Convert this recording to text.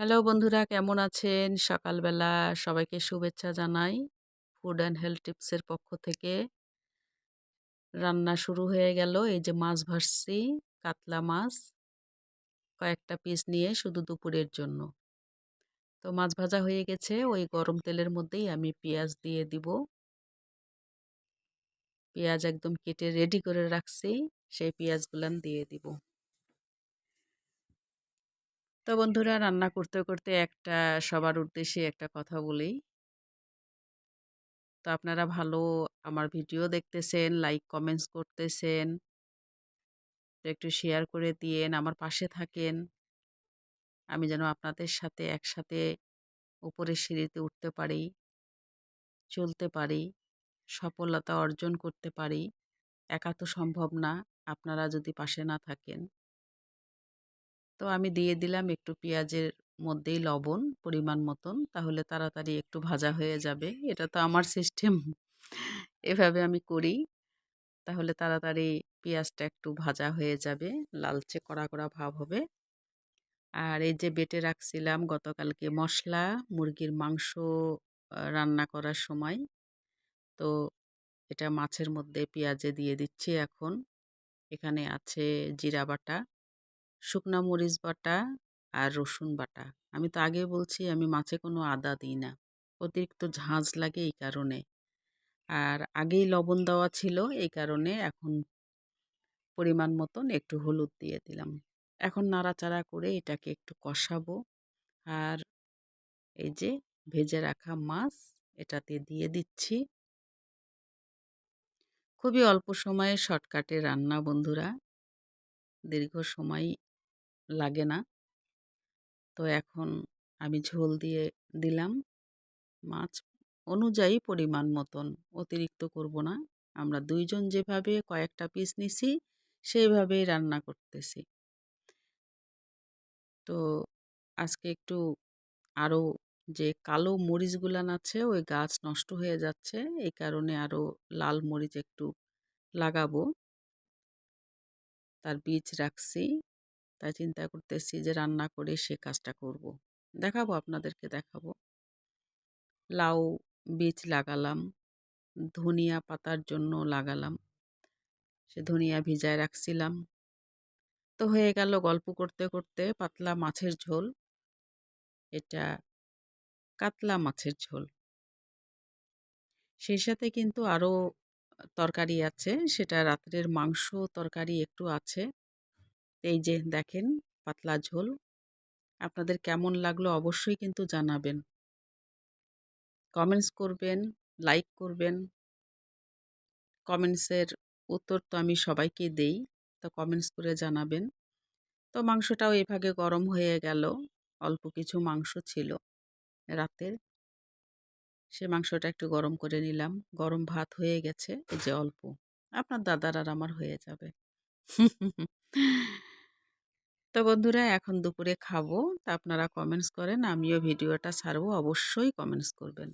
Hello বন্ধুরা কেমন আছেন? সকালবেলা সবাইকে শুভেচ্ছা জানাই। ফুড অ্যান্ড হেলথ টিপসের পক্ষ থেকে। রান্না শুরু হয়ে গেল। এই যে মাছ ভাজছি, কাতলা মাছ। কয়েকটা পিস নিয়ে শুধু দুপুরের জন্য। তো মাছ ভাজা হয়ে গেছে। ওই গরম তেলের মধ্যেই আমি পেঁয়াজ দিয়ে দিব। পেঁয়াজ একদম কেটে রেডি করে রাখছি। সেই পেঁয়াজগুলান দিয়ে দিব। তো বন্ধুরা রান্না করতে, করতে একটা সবার উদ্দেশ্যে একটা কথা বলি। তো আপনারা ভালো আমার ভিডিও দেখতেছেন, লাইক কমেন্টস করতেছেন। তো একটু শেয়ার করে দিয়েন, আমার পাশে থাকেন। আমি যেন আপনাদের সাথে একসাথে উপরের সিঁড়িতে উঠতে পারি, চলতে পারি, সফলতা অর্জন করতে পারি। একা তো সম্ভব না, আপনারা যদি পাশে না থাকেন। তো আমি দিয়ে দিলাম একটু পেঁয়াজের মধ্যেই লবণ পরিমাণ মতন, তাহলে তাড়াতাড়ি একটু ভাজা হয়ে যাবে। এটা তো আমার সিস্টেম এভাবে আমি করি। তাহলে তাড়াতাড়ি পেঁয়াজটা একটু ভাজা হয়ে যাবে, লালচে কড়া কড়া ভাব হবে। আর এই যে বেটে রাখছিলাম গতকালকে মশলা, মুরগির মাংস রান্না করার সময়। তো এটা মাছের মধ্যে পেঁয়াজে দিয়ে দিচ্ছি এখন। এখানে আছে জিরা বাটা। শুকনা মরিচ বাটা আর রসুন বাটা। আমি তো আগে বলছি, আমি মাছে কোনো আদা দিই না। অতিরিক্ত ঝাঁঝ লাগে এই কারণে। আর আগেই লবণ দেওয়া ছিল এই কারণে এখন পরিমাণ মতন একটু হলুদ দিয়ে দিলাম। এখন নাড়াচাড়া করে এটাকে একটু কষাবো। আর এই যে ভেজে রাখা মাছ, এটাতে দিয়ে দিচ্ছি। খুবই অল্প সময়ে শর্টকাটে রান্না, বন্ধুরা। দীর্ঘ সময় লাগে না। তো এখন আমি ঝোল দিয়ে দিলাম। মাছ অনুযায়ী পরিমাণ মতন, অতিরিক্ত করব না। আমরা দুইজন যেভাবে কয়েকটা পিস নিছি সেইভাবেই রান্না করতেছি। তো আজকে একটু আরও যে কালো মরিচগুলান আছে, ওই গাছ নষ্ট হয়ে যাচ্ছে। এই কারণে আরও লাল মরিচ একটু লাগাবো। তার বীজ রাখছি। তাই চিন্তা করতেছি যে রান্না করে সে কাজটা করব। দেখাবো, আপনাদেরকে দেখাবো। লাউ, বীজ লাগালাম, ধনিয়া পাতার জন্য লাগালাম। সে ধনিয়া ভিজায় রাখছিলাম। তো হয়ে গেল গল্প করতে করতে পাতলা মাছের ঝোল। এটা কাতলা মাছের ঝোল। সেই সাথে কিন্তু আরও তরকারি আছে, সেটা রাত্রের মাংস তরকারি একটু আছে। এই যে দেখেন, পাতলা ঝোল। আপনাদের কেমন লাগল অবশ্যই কিন্তু জানাবেন। কমেন্টস করবেন, লাইক করবেন। কমেন্টসের উত্তর তো আমি সবাইকে দেই, তো কমেন্টস করে জানাবেন। তো মাংসটাও এভাবে গরম হয়ে গেল, অল্প কিছু মাংস ছিল রাতের সে মাংসটা একটু গরম করে নিলাম। গরম ভাত হয়ে গেছে, এই যে অল্প। আপনার দাদার আর আমার হয়ে যাবে। তো বন্ধুরা, এখন দুপুরে খাব। তা আপনারা কমেন্টস করেন, আমিও ভিডিওটা ছাড়বো। অবশ্যই কমেন্টস করবেন।